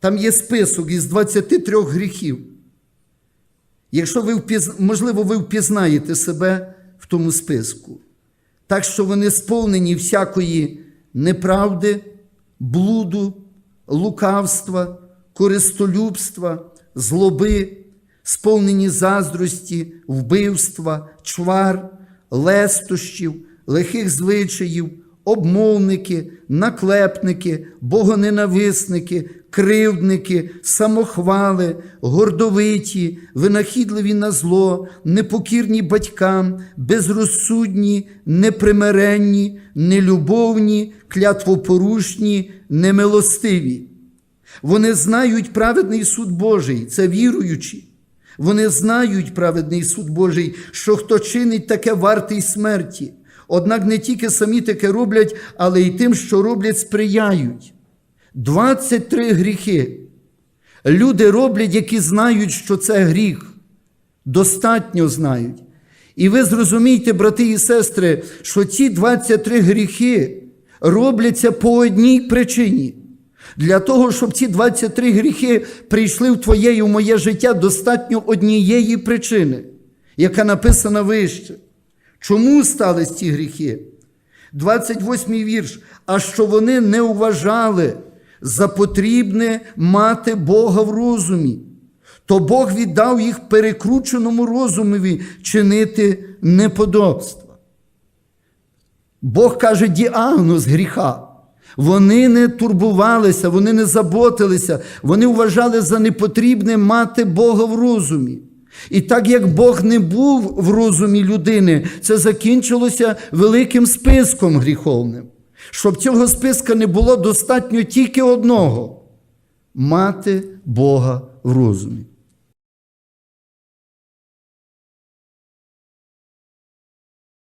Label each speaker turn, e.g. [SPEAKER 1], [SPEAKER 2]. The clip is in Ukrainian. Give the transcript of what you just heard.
[SPEAKER 1] Там є список із 23 гріхів. Якщо ви впіз... можливо, ви впізнаєте себе в тому списку, так що вони сповнені всякої неправди, блуду, лукавства, користолюбства, злоби, сповнені заздрості, вбивства, чвар, лестощів, лихих звичаїв, обмовники, наклепники, богоненависники, кривдники, самохвали, гордовиті, винахідливі на зло, непокірні батькам, безрозсудні, непримиренні, нелюбовні, клятвопорушні, немилостиві. Вони знають праведний суд Божий, це віруючі. Вони знають праведний суд Божий, що хто чинить таке вартий смерті. Однак не тільки самі таке роблять, але й тим, що роблять, сприяють. 23 гріхи. Люди роблять, які знають, що це гріх. Достатньо знають. І ви зрозумійте, брати і сестри, що ці 23 гріхи робляться по одній причині. Для того, щоб ці 23 гріхи прийшли в твоє і в моє життя, достатньо однієї причини, яка написана вище. Чому стались ці гріхи? 28 вірш. А що вони не вважали за потрібне мати Бога в розумі, то Бог віддав їх перекрученому розумові чинити неподобства. Бог каже діагноз гріха. Вони не турбувалися, вони не заботилися, вони вважали за непотрібне мати Бога в розумі. І так як Бог не був в розумі людини, це закінчилося великим списком гріховним. Щоб цього списка не було достатньо тільки одного мати Бога в розумі.